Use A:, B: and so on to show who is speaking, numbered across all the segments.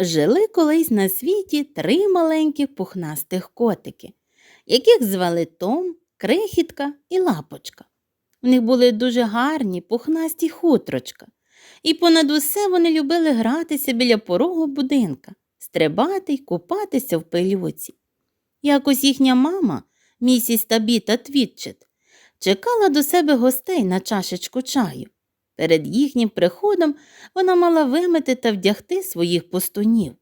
A: Жили колись на світі три маленьких пухнастих котики, яких звали Том, Крихітка і Лапочка. В них були дуже гарні пухнасті хутрочка, і понад усе вони любили гратися біля порогу будинка, стрибати й купатися в пилюці. Якось їхня мама, місіс Табіта Твітчет, чекала до себе гостей на чашечку чаю. Перед їхнім приходом вона мала вимити та вдягти своїх пустунів.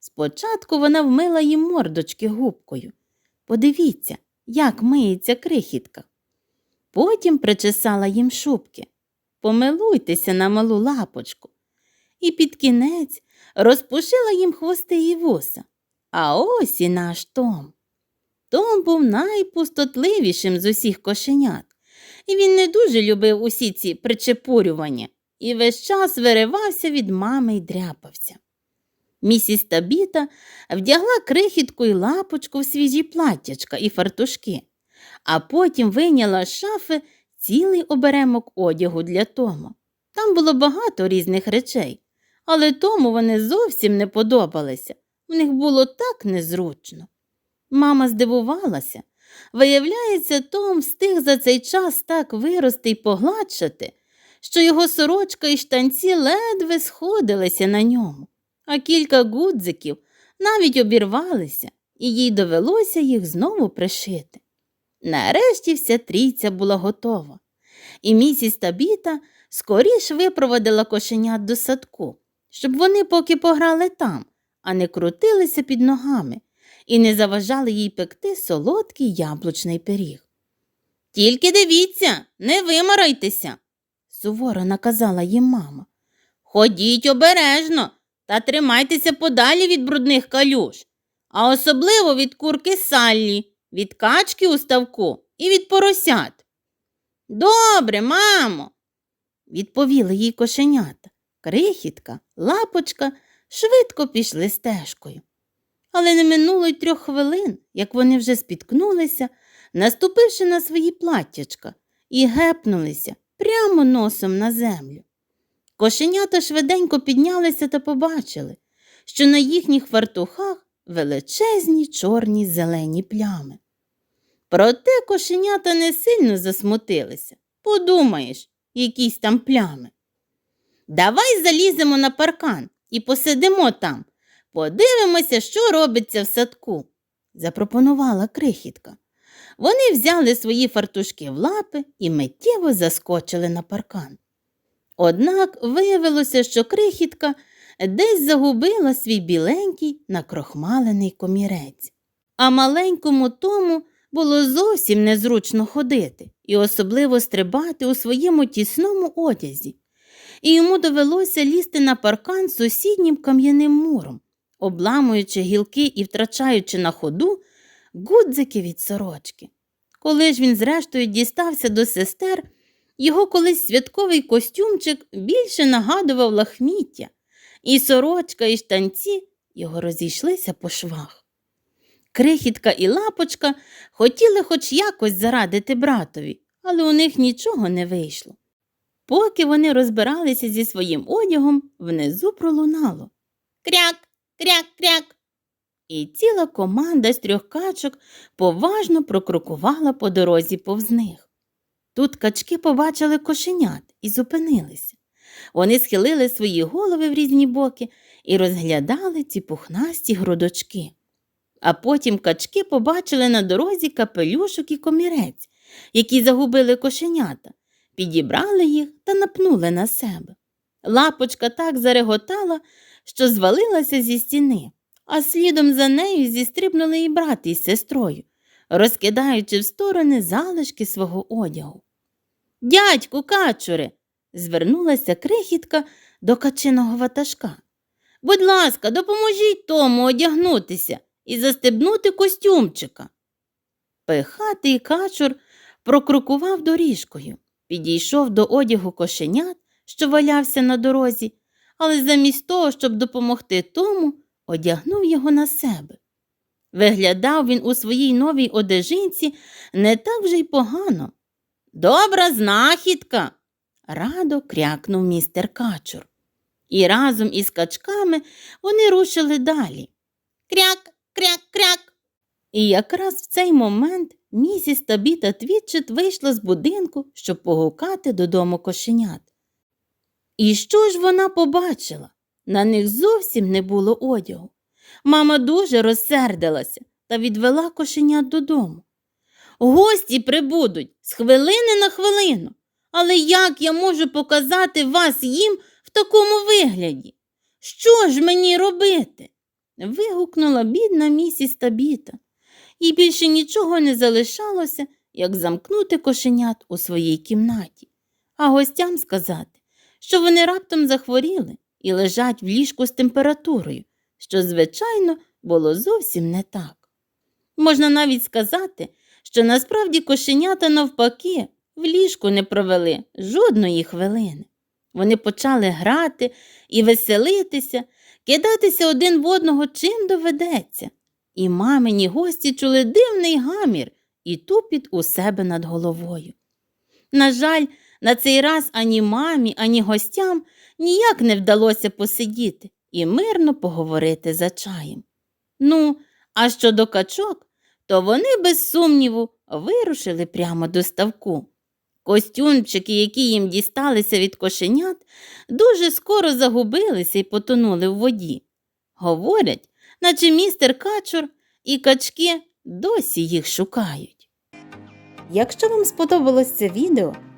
A: Спочатку вона вмила їм мордочки губкою. Подивіться, як миється крихітка. Потім причесала їм шубки. Помилуйтеся на малу лапочку. І під кінець розпушила їм хвости і вуса. А ось і наш Том. Том був найпустотливішим з усіх кошенят і він не дуже любив усі ці причепурювання і весь час виривався від мами й дряпався. Місіс Табіта вдягла крихітку й лапочку в свіжі платтячка і фартушки, а потім вийняла з шафи цілий оберемок одягу для Тома. Там було багато різних речей, але тому вони зовсім не подобалися. В них було так незручно. Мама здивувалася. Виявляється, Том встиг за цей час так вирости й погладшати, що його сорочка і штанці ледве сходилися на ньому, а кілька гудзиків навіть обірвалися, і їй довелося їх знову пришити. Нарешті вся трійця була готова, і місіс Табіта скоріш випроводила кошенят до садку, щоб вони поки пограли там, а не крутилися під ногами і не заважали їй пекти солодкий яблучний пиріг. Тільки дивіться, не вимарайтеся, суворо наказала їм мама. Ходіть обережно та тримайтеся подалі від брудних калюш, а особливо від курки Саллі, від качки у ставку і від поросят. Добре, мамо, відповіли їй кошенята. Крихітка, лапочка швидко пішли стежкою. Але не минуло й трьох хвилин, як вони вже спіткнулися, наступивши на свої платтячка, і гепнулися прямо носом на землю. Кошенята швиденько піднялися та побачили, що на їхніх фартухах величезні чорні зелені плями. Проте кошенята не сильно засмутилися. Подумаєш, якісь там плями. Давай заліземо на паркан і посидимо там. Подивимося, що робиться в садку, запропонувала крихітка. Вони взяли свої фартушки в лапи і миттєво заскочили на паркан. Однак виявилося, що крихітка десь загубила свій біленький накрохмалений комірець, а маленькому тому було зовсім незручно ходити і особливо стрибати у своєму тісному одязі, і йому довелося лізти на паркан сусіднім кам'яним муром обламуючи гілки і втрачаючи на ходу гудзики від сорочки. Коли ж він, зрештою, дістався до сестер, його колись святковий костюмчик більше нагадував лахміття, і сорочка, і штанці його розійшлися по швах. Крихітка і лапочка хотіли хоч якось зарадити братові, але у них нічого не вийшло. Поки вони розбиралися зі своїм одягом, внизу пролунало. Кряк, кряк-кряк. І ціла команда з трьох качок поважно прокрокувала по дорозі повз них. Тут качки побачили кошенят і зупинилися. Вони схилили свої голови в різні боки і розглядали ці пухнасті грудочки. А потім качки побачили на дорозі капелюшок і комірець, які загубили кошенята, підібрали їх та напнули на себе. Лапочка так зареготала, що звалилася зі стіни, а слідом за нею зістрибнули і брат із сестрою, розкидаючи в сторони залишки свого одягу. Дядьку, качуре, звернулася крихітка до качиного ватажка. Будь ласка, допоможіть тому одягнутися і застебнути костюмчика. Пихатий качур прокрукував доріжкою, підійшов до одягу кошенят, що валявся на дорозі, але замість того, щоб допомогти тому, одягнув його на себе. Виглядав він у своїй новій одежинці не так вже й погано. Добра знахідка, радо крякнув містер Качур. І разом із качками вони рушили далі. Кряк, кряк, кряк. І якраз в цей момент місіс Табіта Твітчет вийшла з будинку, щоб погукати додому кошенят. І що ж вона побачила? На них зовсім не було одягу. Мама дуже розсердилася та відвела кошенят додому. Гості прибудуть з хвилини на хвилину. Але як я можу показати вас їм в такому вигляді? Що ж мені робити? вигукнула бідна місіс Табіта. І більше нічого не залишалося, як замкнути кошенят у своїй кімнаті, а гостям сказати, що вони раптом захворіли і лежать в ліжку з температурою, що, звичайно, було зовсім не так. Можна навіть сказати, що насправді кошенята навпаки в ліжку не провели жодної хвилини. Вони почали грати і веселитися, кидатися один в одного чим доведеться. І мамині гості чули дивний гамір і тупіт у себе над головою. На жаль, на цей раз ані мамі, ані гостям ніяк не вдалося посидіти і мирно поговорити за чаєм. Ну, а щодо качок, то вони, без сумніву, вирушили прямо до ставку. Костюмчики, які їм дісталися від кошенят, дуже скоро загубилися і потонули в воді. Говорять, наче містер Качур і качки досі їх шукають. Якщо вам сподобалось це відео,